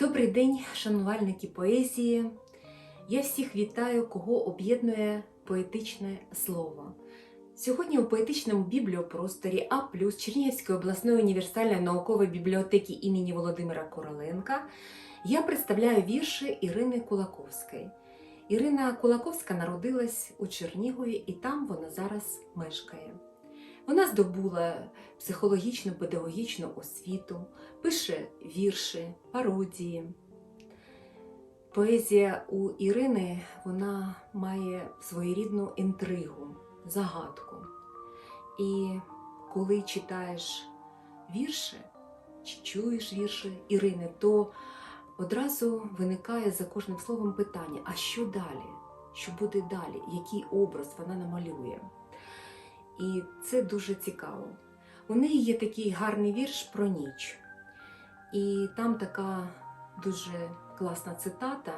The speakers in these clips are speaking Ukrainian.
Добрий день, шанувальники поезії. Я всіх вітаю, кого об'єднує поетичне слово. Сьогодні у поетичному бібліопросторі А Чернігівської обласної універсальної наукової бібліотеки імені Володимира Короленка я представляю вірші Ірини Кулаковської. Ірина Кулаковська народилась у Чернігові і там вона зараз мешкає. Вона здобула психологічну педагогічну освіту, пише вірші, пародії. Поезія у Ірини вона має своєрідну інтригу, загадку. І коли читаєш вірші, чи чуєш вірші Ірини, то одразу виникає за кожним словом питання: а що далі? Що буде далі? Який образ вона намалює? І це дуже цікаво. У неї є такий гарний вірш про ніч. І там така дуже класна цитата: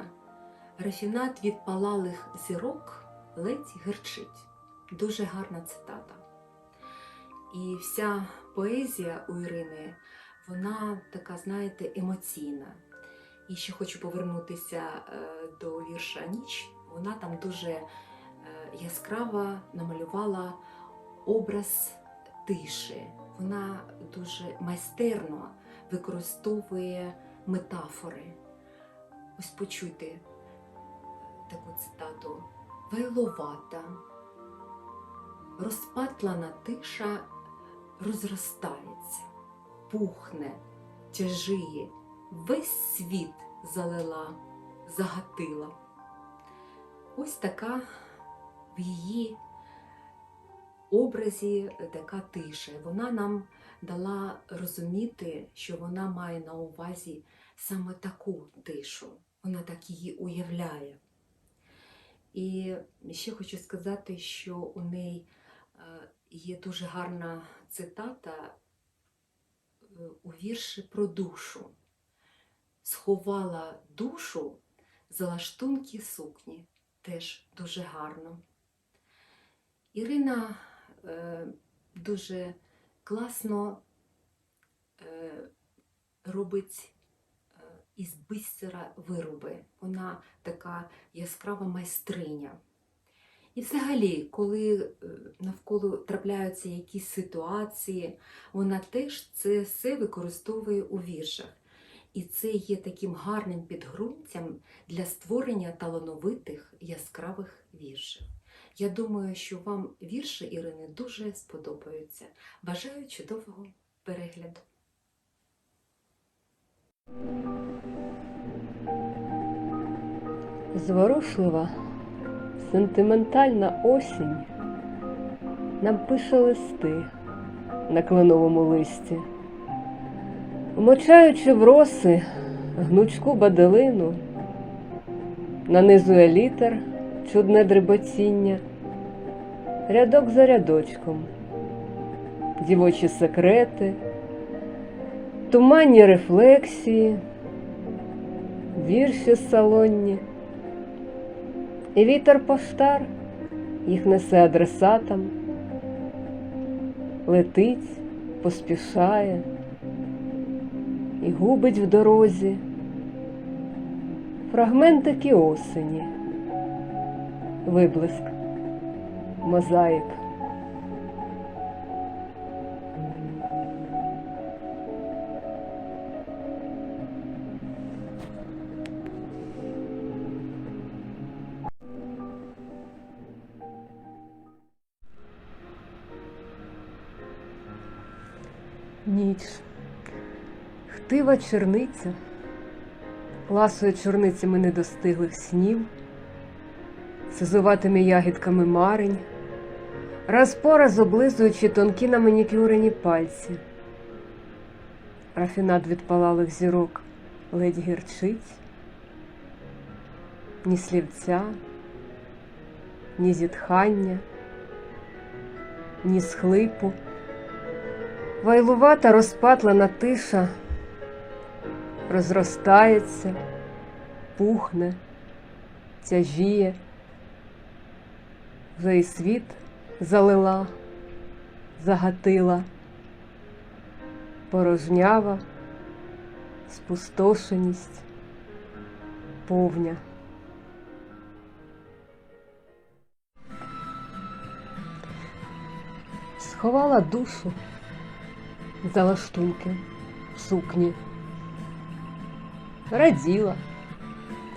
Рафінат від палалих зірок ледь герчить. Дуже гарна цитата. І вся поезія у Ірини, вона така, знаєте, емоційна. І ще хочу повернутися е, до вірша Ніч. Вона там дуже е, яскраво намалювала образ тиші. Вона дуже майстерно використовує метафори. Ось почуйте таку цитату. Вайловата, розпатлана тиша розростається, пухне, тяжіє, весь світ залила, загатила. Ось така в її образі така тиша. Вона нам дала розуміти, що вона має на увазі саме таку тишу. Вона так її уявляє. І ще хочу сказати, що у неї е, є дуже гарна цитата е, у вірші про душу. Сховала душу за лаштунки сукні. Теж дуже гарно. Ірина е, дуже класно е, робить е, із бисера вироби. Вона така яскрава майстриня. І взагалі, коли е, навколо трапляються якісь ситуації, вона теж це все використовує у віршах. І це є таким гарним підґрунтям для створення талановитих яскравих віршів. Я думаю, що вам вірші Ірини дуже сподобаються. Бажаю чудового перегляду. Зворушлива, сентиментальна осінь нам пише листи на кленовому листі, вмочаючи в роси гнучку баделину, нанизує літер чудне дріботіння, рядок за рядочком, дівочі секрети, туманні рефлексії, вірші салонні. І вітер поштар. Їх несе адресатам, летить, поспішає. І губить в дорозі. Фрагментики осені, виблиск, мозаїк. Ніч, хтива черниця, ласує чорницями недостиглих снів, сизуватими ягідками марень, раз по раз облизуючи тонкі на манікюрені пальці. Рафінат від палалих зірок ледь гірчить, ні слівця, ні зітхання, ні схлипу. Вайлувата розпатлана тиша розростається, пухне, тяжіє, і світ залила, загатила, порожнява, спустошеність, повня. Сховала душу за лаштунки в сукні. Раділа,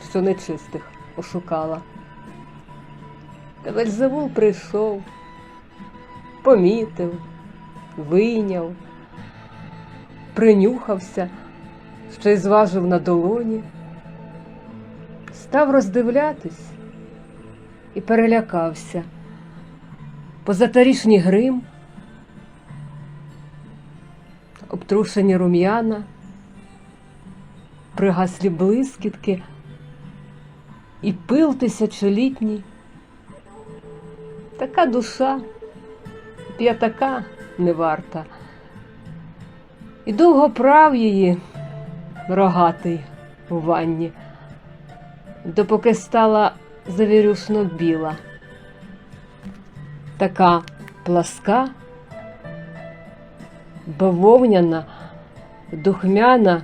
що нечистих ошукала. Вельзевул прийшов, помітив, вийняв, принюхався, ще й зважив на долоні, став роздивлятись і перелякався. Позаторішній грим, обтрушені рум'яна, пригаслі блискітки і пил тисячолітній. Така душа п'ятака не варта. І довго прав її рогатий у ванні, допоки стала завірюшно біла. Така пласка, бавовняна, духмяна,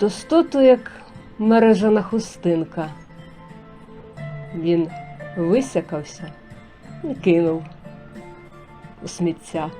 достоту, як мережана хустинка. Він висякався і кинув у сміття.